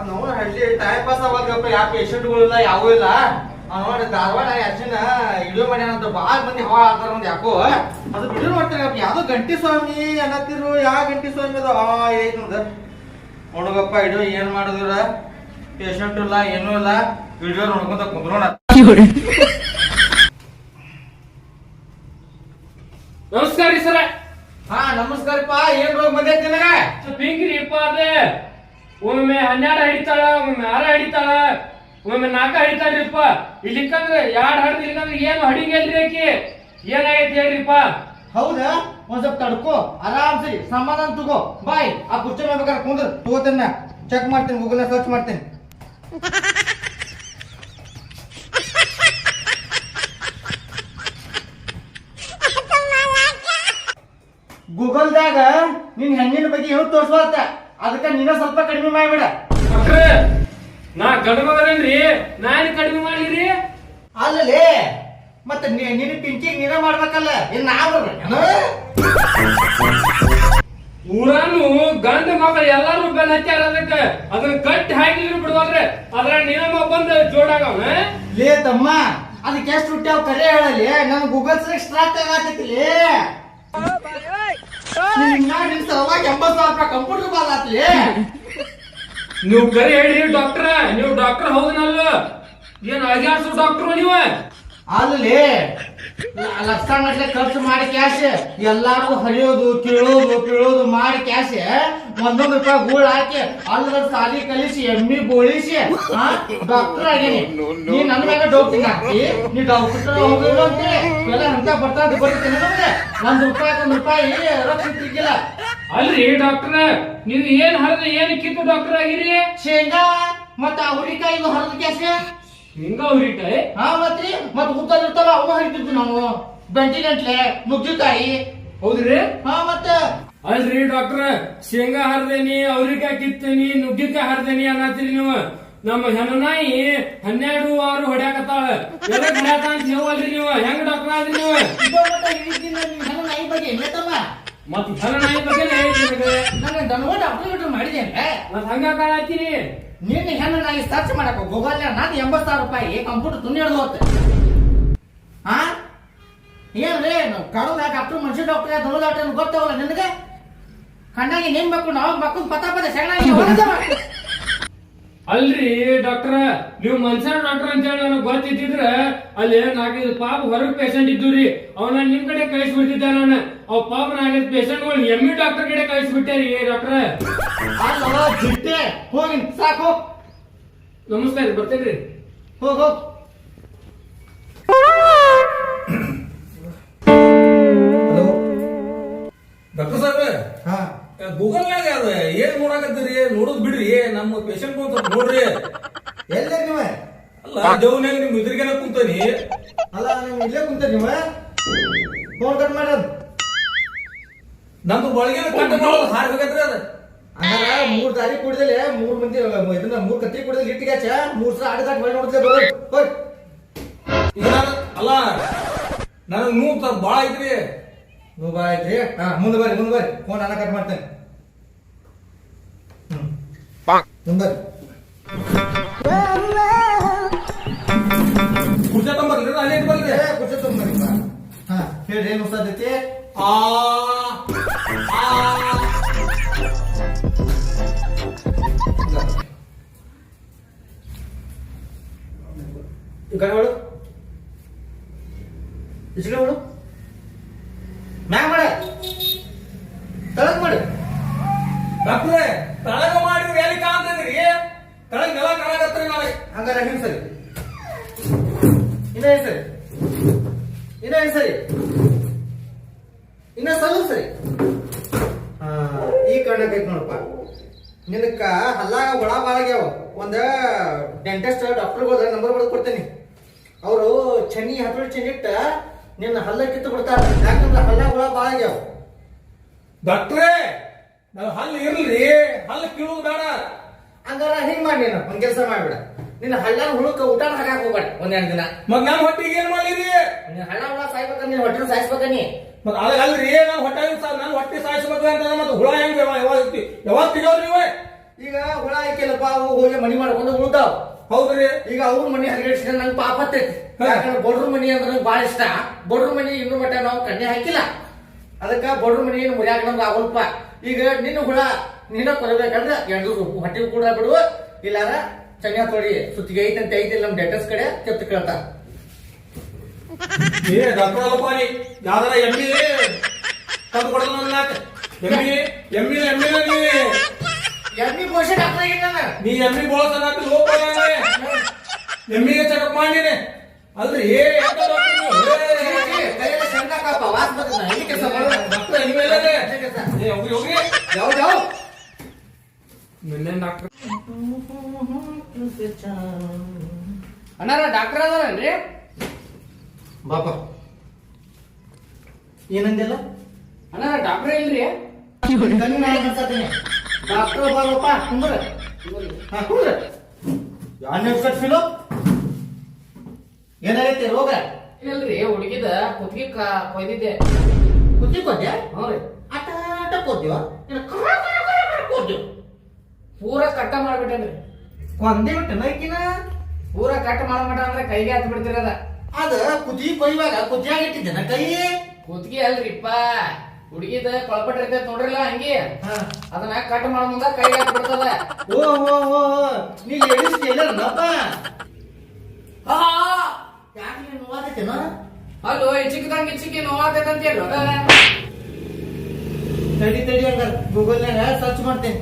ನಾವು ಹಳ್ಳಿ time pass ಆಗೋದಪ್ಪ ಯಾವ ಪೇಷಂಟ್ಗಳಿಲ್ಲ ಯಾವೂ ಇಲ್ಲ. ನೋಡಿ ಧಾರವಾಡ ಯಾಚಿನ ಇಳಿಯೋ ಮಾಡ್ಯಾನಂತ ಭಾಳ ಮಂದಿ ಹವಾ ಒಂದು ಯಾಕೋ. ಅದು ವಿಡಿಯೋ ಮಾಡ್ತಾರೆ ಯಾವ್ದೋ ಗಂಟಿ ಸ್ವಾಮಿ ಅನ್ನತ್ತಿರು ಯಾವ ಗಂಟಿ ಸ್ವಾಮಿ ಅದು? ಆ ಐತ್ ನಮ್ದು ನೋಡಗಪ್ಪ ಇಡು ಏನ್ ಮಾಡಿದ್ರ ಪೇಷಂಟ್ ಇಲ್ಲ ಏನೂ ಇಲ್ಲ. ವಿಡಿಯೋ ನೋಡ್ಕೊಂತ ಕುಂದ್ರೋಣ ನಮಸ್ಕಾರ ರೀ ಸರ. ಹಾ ನಮಸ್ಕಾರಪ್ಪ ಏನ್ ರೋಗ ಬಂದೈತಿ ನಿನಗ? ಪಿಂಕ್ರಿಪ್ಪ ಅದೇ. ಒಮ್ಮೆ ಹನ್ನೆರಡು ಹಿಡಿತಾಳ ಒಮ್ಮೆ ಆರ ಹಿಡಿತಾಳ ಒಮ್ಮೆ ನಾಲ್ಕ ಹಿಡಿತಾಳ್ರಿಪ್ಪ. ಇಲ್ಲಿಕಂದ್ರೆ ಯಾರ್ ಹಡ್ದು ಇಲ್ಲಿಕಂದ್ರೆ ಏನು ಹಡಿಗೆಲ್ರಿ ಆಕಿ? ಏನಾಗೈತಿ ಹೇಳ್ರಿಪ್ಪ? ಹೌದಾ? ಒಂದ್ ಸ್ವಲ್ಪ ತಡ್ಕೋ ಆರಾಮ್ಸಿ ಸಮಾಧಾನ ತಗೋ. ಬಾಯ್ ಆ ಕುರ್ಚಿ ಮಾಡ್ಬೇಕಾದ್ರೆ ಕುಂದ್ರ ತಗೋತೇನೆ ಚೆಕ್ ಮಾಡ್ತೀನಿ ಗೂಗಲ್ ಸರ್ಚ್ ಮಾಡ್ತೀನಿ. ಗೂಗಲ್ದಾಗ ನಿನ್ ಹೆಣ್ಣಿನ ಬಗ್ಗೆ ಏನು ತೋರ್ಸ್ಬಾರ್ದ. ಅದಕ್ಕೆ ನೀನ ಸ್ವಲ್ಪ ಕಡಿಮೆ ಮಾಡ್ಬೇಡ. ಡಾಕ್ಟ್ರೆ ನಾ ಕಡಿಮೆ ರೀ ನಾ ಏನ್ ಕಡಿಮೆ ಮಾಡಿರಿ ಅಲ್ಲಲೇ ಮತ್ತೆ ನಿನ್ನ ಪಿಂಕಿ ನೀನ ಮಾಡ್ಬೇಕಲ್ಲ ಏನ್ ನಾನು? ಊರಾನು ಗಂಡ ಮಕ್ಕಳು ಎಲ್ಲಾರು ಬೆನ್ನ ಹಚ್ಚಾರ ಅದಕ್ಕೆ. ಅದನ್ನ ಕಟ್ಟಿ ಹಾಕಿದ್ರು ಬಿಡ್ವಲ್ರಿ ಅದ್ರ ನಿಯಮ ಬಂದು ಜೋಡಾಗವ ಲೇ ತಮ್ಮ ಅದಕ್ಕೆ ಎಷ್ಟು ಹುಟ್ಟ್ಯಾವ ಕರೆ ಹೇಳಲಿ ನನ್ ಗೂಗಲ್ ಸರ್ಚ್ ಸ್ಟ್ರಾಕ್ ಆಗತ್ತಿಲಿ ನಿನ್ ಸಲುವಾಗಿ ಎಂಬತ್ತು ಸಾವಿರ ರೂಪಾಯಿ ಕಂಪ್ಯೂಟರ್ ಬಾಲ್ ಆತ್ಲಿ ನೀವು ಕರಿ ಹೇಳಿ ಡಾಕ್ಟ್ರ ನೀವು ಡಾಕ್ಟರ್ ಹೌದನಲ್ಲ? ಏನ್ ಅಗ್ಯಾಡ್ಸೋ ಡಾಕ್ಟ್ರು ನೀವ? ಅಲ್ಲಿ ಲಕ್ಷ ಮಟ್ಲೆ ಖರ್ಚು ಮಾಡಿ ಕ್ಯಾಶ್ ಎಲ್ಲಾರು ಹರಿಯೋದು ಕೇಳೋದು ಕೇಳೋದು ಮಾಡಿ ಕ್ಯಾಶ್ ಒಂದೊಂದು ರೂಪಾಯಿ ಗೂಳ್ ಹಾಕಿ ಅಲ್ಲದ ಸಾಲಿ ಕಲಿಸಿ ಎಮ್ಮಿ ಬೋಳಿಸಿ ಡಾಕ್ಟರ್ ಆಗೀನಿ. ನೀ ನನ್ನ ಮ್ಯಾಗ ಡೌಟಿಂಗ್ ಹಾಕಿ ನೀ ಡಾಕ್ಟರ್ ಹೋಗಿಲ್ಲ ಅಂತ? ಎಲ್ಲ ಅಂತ ಬರ್ತಾ ಬರ್ತೀನಿ ಒಂದ್ ರೂಪಾಯಿ ಒಂದ್ ರೂಪಾಯಿ ರೊಕ್ಕ ಸಿಕ್ಕಿಲ್ಲ ಅಲ್ರಿ ಡಾಕ್ಟ್ರ ನೀವು ಏನ್ ಹರಿದ ಏನ್ ಕಿತ್ತು ಡಾಕ್ಟರ್ ಆಗಿರಿ? ಶೇಂಗಾ ಮತ್ತ ಹುರಿಕಾಯಿ ಇದು ಹರಿದ ಕ್ಯಾಶ್ ಹಿಂಗ ಹುರಿಕಾಯಿ? ಹಾ ಮತ್ರಿ ಮತ್ ಉದ್ದಲ್ ಇರ್ತಾವ ಅವು ಹರಿತಿದ್ವಿ ನಾವು. ಬೆಂಟಿ ಗಂಟ್ಲೆ ನುಗ್ಗಿಕಾಯಿ. ಹೌದ್ರಿ? ಹಾ ಮತ್ತ. ಅಲ್ರಿ ಡಾಕ್ಟ್ರ ಶೇಂಗಾ ಹರಿದೇನಿ ಅವ್ರಿಕಾಯಿ ಕಿತ್ತೇನಿ ನುಗ್ಗಿಕಾಯಿ ಹರಿದೇನಿ ಅನ್ನತ್ತೀರಿ ನೀವು. ನಮ್ಮ ಹೆಣ್ಣು ನಾಯಿ ಹನ್ನೆರಡು ಆರು ಹೊಡ್ಯಾಕತ್ತಾಳ. ಹೇವಲ್ರಿ ನೀವು? ಹೆಂಗ್ ಡಾಕ್ಟರ್ ಆದ್ರಿ ನೀವು? ಮತ್ ನೀನ್ ಹೆಣ್ಣು ನಾಯಿ ಬಗ್ಗೆ ನಾನು ಹಂಗ ಕಾಣತ್ತೀರಿ? ನೀನ್ ಹೆಣ್ಣು ನಾಯಿ ಸರ್ಚ್ ಮಾಡಕ ಗೂಗಲ್ ನಾನು ಎಂಬತ್ ಸಾವಿರ ರೂಪಾಯಿ ಕಂಪ್ಯೂಟರ್ ತುನಿ ಹಿಡ್ದು ಹೋಗ್ತೆ ಹಾ ಏನ್ರಿ ಕಡದ ಡಾಕ್ಟರ್ ಮನುಷ್ಯ ಡಾಕ್ಟರ್ ದೊಡ್ಡ ಡಾಕ್ಟರ್ ಗೊತ್ತಾಗಲ್ಲ ನಿನಗೆ? ಕಣ್ಣಾಗಿ ನಿಮ್ ಮಕ್ಕಳು ನಾವು ಮಕ್ಕಳು ಪತ ಪದ ಹೊಡೆದವ. ಅಲ್ರಿ ಡಾಕ್ಟರ್ ನೀವು ಮನ್ಸರ್ ಡಾಕ್ಟರ್ ಅಂತ ಹೇಳಿ ನನಗೆ ಗೊತ್ತಿದ್ರ ಅಲ್ಲಿ ನಾಲ್ಕೈದು ಪಾಪ ಹೊರಗ್ ಪೇಷಂಟ್ ಇದ್ದು ರೀ ಅವನ ನಿಮ್ ಕಡೆ ಕಳಿಸ್ಬಿಟ್ಟಿದ್ದೆ ನಾನು. ಅವ್ ಪಾಪ ನಾಲ್ಕೈದು ಪೇಷಂಟ್ಗಳು ಎಮ್ಮಿ ಡಾಕ್ಟರ್ ಕಡೆ ಕಳಿಸ್ಬಿಟ್ಟೆ ರೀ ಡಾಕ್ಟರ್ ಹೋಗಿ ಸಾಕು. ನಮಸ್ಕಾರ ರೀ ಬರ್ತೇನ್ರಿ ಹೋಗ್ ಹೋಗ್ ಡಾಕ್ಟರ್ ಸಾಹೇಬ್ ಹಾ. ಗೂಗಲ್ ನಮ್ಮ ಪೇಷಂಟ್ ನೋಡ್ರಿ. ಎಲ್ಲೇ ನೀವ? ಅಲ್ಲ ದೇವ್ನಾಗ ನಿಮ್ ಎದುರಿಗೆನ ಕುಂತಾನಿ. ಅಲ್ಲ ನೀವು ಇಲ್ಲೇ ಕುಂತ ನೀವ? ಫೋನ್ ಕಟ್ ಮಾಡೋದು ನಮ್ದು ಒಳಗಿನ ಕಟ್ ಮಾಡೋದು ಹಾರ್ಬೇಕಂದ್ರೆ ಅದ. ಅಂದ್ರ ಮೂರ್ ದಾರಿ ಕುಡ್ದಲೆ ಮೂರ್ ಮಂದಿ ಇದನ್ನ ಮೂರ್ ಕತ್ತಿ ಕುಡ್ದಲೆ ಇಟ್ಟಿಗಾಚ ಮೂರ್ ಸಲ ಆಡಿ ದಾಟ್ ಮಾಡಿ ನೋಡಿದ್ಲೆ ಬರೋದು ಹೋಯ್. ಅಲ್ಲ ನನಗ್ ನೂ ಬಾಳ ಐತ್ರಿ. ನೀವು ಬಾ ಐತ್ರಿ? ಹಾ ಮುಂದೆ ಬರ್ರಿ ಮುಂದೆ ಬರ್ರಿ. ಫೋನ್ ಅನ್ನ ಕಟ್ ಮಾಡ್ತೇನೆ ಹ್ಮ್ ಮುಂದೆ ಕುರ್ಚೆ ಕುರ್ಚ ತಂಬರ್ಲಿ ಅಲ್ಲಿ ಇಟ್ ಬರ್ಲಿ ಏ ತಂಬರಿ. ಹಾ ಹೇಳಿ ಏನು ಸಾಧ್ಯತೆ ಆ ಈ ಕಡೆ ಇಸ್ಕಡೆ ಮಾಡು ಮ್ಯಾಗ ಮಾಡ ತಳಗ್ ಮಾಡು ಡಾಕ್ಟ್ರೇ ತಳಗ ಮಾಡಿ ಎಲ್ಲಿ ಕಾಣ್ತದ್ರಿ ತಳಗ್ ನೆಲ ಕಾಣಕತ್ರಿ ನಾಳೆ ಹಂಗಾರ ಹಿಂಗ್ ಸರಿ ಇನ್ನ ಹೆಸರಿ ಸರಿ? ಇನ್ನ ಹೆಸರಿ ಸರಿ? ಇನ್ನ ಸ್ವಲ್ಪ ಸರಿ? ಹಾ ಈ ಕಣ್ಣಕೈತಿ ನೋಡಪ್ಪ. ನಿನಕ ಹಲ್ಲಾಗ ಒಳ ಬಾಳಾಗ್ಯಾವ ಒಂದ ಡೆಂಟಿಸ್ಟ್ ಡಾಕ್ಟರ್ಗಳ ನಂಬರ್ ಬರೆದು ಕೊಡ್ತೇನೆ. ಅವರು ಚನ್ನಿ ಹತ್ರ ಚೆನ್ನಿಟ್ಟ ನಿನ್ನ ಹಲ್ಲ ಕಿತ್ತು ಬಿಡ್ತಾರ. ಯಾಕಂದ್ರೆ ಹಲ್ಲ ಒಳ ಬಾಳಾಗ್ಯಾವ ಡಾಕ್ಟ್ರೇ ನಾವು ಹಲ್ಲು ಇರ್ಲಿ ಹಲ್ಲು ಕೀಳು ಬೇಡ. ಹಂಗಾರ ಹಿಂಗ್ ಮಾಡಿ ನೀನು? ಒಂದ್ ಕೆಲಸ ಮಾಡ್ಬಿಡ. ನಿನ್ನ ಹಳ್ಳ ಹುಳುಕ ಊಟ ಹಾಕಾಕ ಹೋಗ್ಬೇಡ ಒಂದೆರಡು ದಿನ. ಮಗ್ ನಮ್ ಹೊಟ್ಟಿಗೆ ಏನ್ ಮಾಡಿರಿ ನಿನ್ನ ಹಳ್ಳ ಹುಳ ಸಾಯ್ಬೇಕ ನೀನ್ ಹೊಟ್ಟೆ ಸಾಯಿಸ್ಬೇಕ ನೀ. ಮತ್ ಅದ ಅಲ್ರಿ ನಾನು ಹೊಟ್ಟೆ ನಾನು ಹೊಟ್ಟೆ ಸಾಯಿಸ್ಬೇಕು ಅಂತ ಮತ್ತೆ ಹುಳ ಹೆಂಗ್ ಯಾವಾಗ ಯಾವಾಗ ನೀವೇ? ಈಗ ಹುಳ ಹಾಕಿಲ್ಲಪ್ಪ ಅವು ಹೋಗಿ ಮನಿ ಮಾಡ್ಕೊಂಡು ಉಳ್ದಾವ್ ಹೌದ್ರಿ. ಈಗ ಅವ್ರ ಮನಿ ಹರಿಗಡಿಸಿದ್ರೆ ನಂಗೆ ಪಾಪ. ಯಾಕಂದ್ರೆ ಬಡ್ರ ಮನಿ ಅಂದ್ರೆ ನಂಗೆ ಭಾಳ ಇಷ್ಟ. ಬಡ್ರ ಮನಿ ಇನ್ನೂ ಮಟ್ಟ ನಾವು ಕಣ್ಣೆ ಹಾಕಿಲ್ಲ. ಅದಕ್ಕ ಬಡ್ರ ಮನಿ ಮುರಿಯಾಕ ನಮ್ಗೆ ಆಗಲ್ಪ. ಈಗ ನಿನ್ನ ಹುಳ ನಿನ್ನ ಕೊಡಬೇಕಂದ್ರೆ ಎಂಟು ಹೊಟ್ಟೆ ಕೂಡ ಬಿಡುವ ಇಲ್ಲಾರ ಚಂಗ ತೊಡಿ ಸುತ್ತಿಗೆ ಅಂತ ಐತಿಲ್ಲ ನಮ್ ಡೆಟಸ್ ಕಡೆ ಕೆತ್ತ ಕೇಳ್ತಾರ ಏ ಡಾಕ್ಟರ್ ಅಲ್ಲಪ್ಪ ನೀ. ಯಾವ್ದಾರ ಎಮ್ಮಿ ತಂದು ಕೊಡಲ್ಲ ನನ್ನ ಎಮ್ಮಿ ಎಮ್ಮಿ ಎಮ್ಮಿ ನೀ ಎಮ್ಮಿ ನಾನು. ನೀ ಎಮ್ಮಿಗೆ ಚೆಕಪ್ ಮಾಡಿನಿ ಅಲ್ರಿ ಏ ಯಾವ ನಿನ್ನೆ ಡಾಕ್ಟರ್ ಅಣ್ಣಾರ ಡಾಕ್ಟರ್ ಅದಾರನ್ರಿ? ಬಾಪ. ಏನಂದಿಲ್ಲ ಅಣ್ಣಾರ ಡಾಕ್ಟರ್ ಇಲ್ರಿ? ಡಾಕ್ಟರ್ ಬಾರಪ್ಪ ಕುಂದ್ರ ಕುಂದ್ರ ಯಾನ್ ಫಿಲೋ ಏನಾಗೈತಿ ರೋಗ? ಇಲ್ರಿ ಹುಡುಗಿದ ಕುತ್ತಿಗೆ ಕ- ಕೊಯ್ದಿದ್ದೆ. ಕುತ್ತಿ ಕೊದ್ದೆ ಹ್ಞೂ ರೀ. ಆಟ ಆಟ ಕೊದ್ಯೋ? ಪೂರ ಪೂರಾ ಕಟ್ಟ ಮಾಡ್ಬಿಟ್ಟೇನ್ರಿ. ಕೊಂದೆ ಬಿಟ್ಟು ನೈಕಿನ ಪೂರಾ ಕಟ್ ಮಾಡಮಟ ಅಂದ್ರೆ ಕೈಗೆ ಹತ್ ಬಿಡ್ತಿರದ. ಅದ ಕುದಿ ಕೊಯ್ವಾಗ ಕುದಿಯಾಗ ಇಟ್ಟಿದ್ದೇನ ಕೈ? ಕುತ್ತಿಗೆ ಅಲ್ರಿಪ್ಪ. ಹುಡುಗಿದ ಕೊಳಪಟ್ಟ ನೋಡ್ರಲ್ಲ ನೋಡ್ರಿಲ್ಲ ಹಂಗೆ. ಅದನ್ನ ಕಟ್ ಮಾಡ ಮುಂದ ಕೈಗೆ ಹತ್ ಬಿಡ್ತದ. ಓ ಹೋ ಹೋ ನೀ ಟೇಲರ್ನಪ್ಪ ಆ, ಯಾಕೆ ನೋವಾದೈತೇನೋ ಅಲ್ಲೋ ಚಿಕ್ಕದಂಗೆ ಚಿಕ್ಕಿ ನೋವಾತೈತಂತ ಹೇಳು ತಡಿ ತಡಿ ಹಂಗಾರ ಗೂಗಲ್ನಾಗ ಸರ್ಚ್ ಮಾಡ್ತೇನೆ.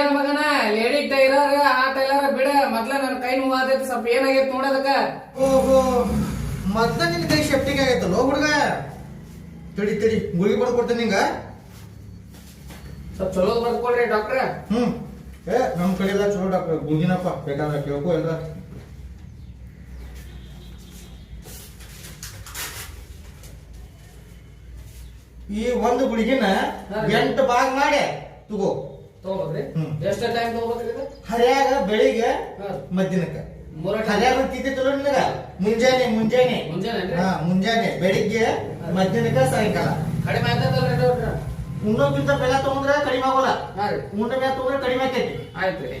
ಏ ಮಂಗ್ಯಾನ ಮಗನ? ಲೇಡಿ ಟೈಲರ್ ಆ ಟೈಲರ್ ಬಿಡ ಮೊದ್ಲ ನನ್ ಕೈ ನೋವಾತೈತಿ ಸ್ವಲ್ಪ ಏನಾಗೈತಿ ನೋಡೋದಕ್ಕ ಓಹೋ ಮೊದ್ಲ ನಿನ್ ಕೈ ಶೆಫ್ಟಿಗೆ ಆಗೈತಲ್ಲ ಹುಡುಗ. ತಡಿ ತಡಿ ಗುಳಿಗೆ ಬರ್ಕೊಡ್ತೇನೆ ನಿಂಗ. ಸ್ವಲ್ಪ ಚಲೋ ಬರ್ಕೊಡ್ರಿ ಡಾಕ್ಟ್ರ. ಹ್ಮ್. ಏ ನಮ್ ಕಡೆ ಎಲ್ಲ ಚಲೋ ಡಾಕ್ಟರ್ ಗುಂಜಿನಪ್ಪ ಬೇಕಾದ್ರೆ ಕೇಳ್ಕೊ ಎಲ್ಲ. ಈ ಒಂದು ಗುಳಿಗಿನ ಎಂಟು ಭಾಗ ಮಾಡಿ ತಗೋ. ಹ್ಮ್. ಎಷ್ಟ ಟೈಮ್ ತಗೋಬೇಕ್ರಿ ಇದು ಹರ್ಯಾಗ ಬೆಳಿಗ್ಗೆ. ಮಧ್ಯಾಹ್ನಕ್ಕ ಹರ್ಯಾಗ ತಿಂತಿತ್ತಲ್ಲ ನಿನಗ? ಮುಂಜಾನೆ ಮುಂಜಾನೆ. ಮುಂಜಾನೆ ಹಾ ಮುಂಜಾನೆ. ಬೆಳಿಗ್ಗೆ ಮಧ್ಯಾಹ್ನಕ್ಕ ಸಾಯಂಕಾಲ. ಕಡಿಮೆ ಆಯ್ತದಲ್ರಿ ಡಾಕ್ಟ್ರ? ಉಣ್ಣೋಕ್ಕಿಂತ ಬೆಲ್ಲ ತಗೊಂಡ್ರೆ ಕಡಿಮೆ ಆಗೋಲ್ಲ. ಉಂಡ ಮೇಲೆ ತಗೊಂಡ್ರೆ ಕಡಿಮೆ ಆಗ್ತೈತಿ ಆಯ್ತು ರೀ.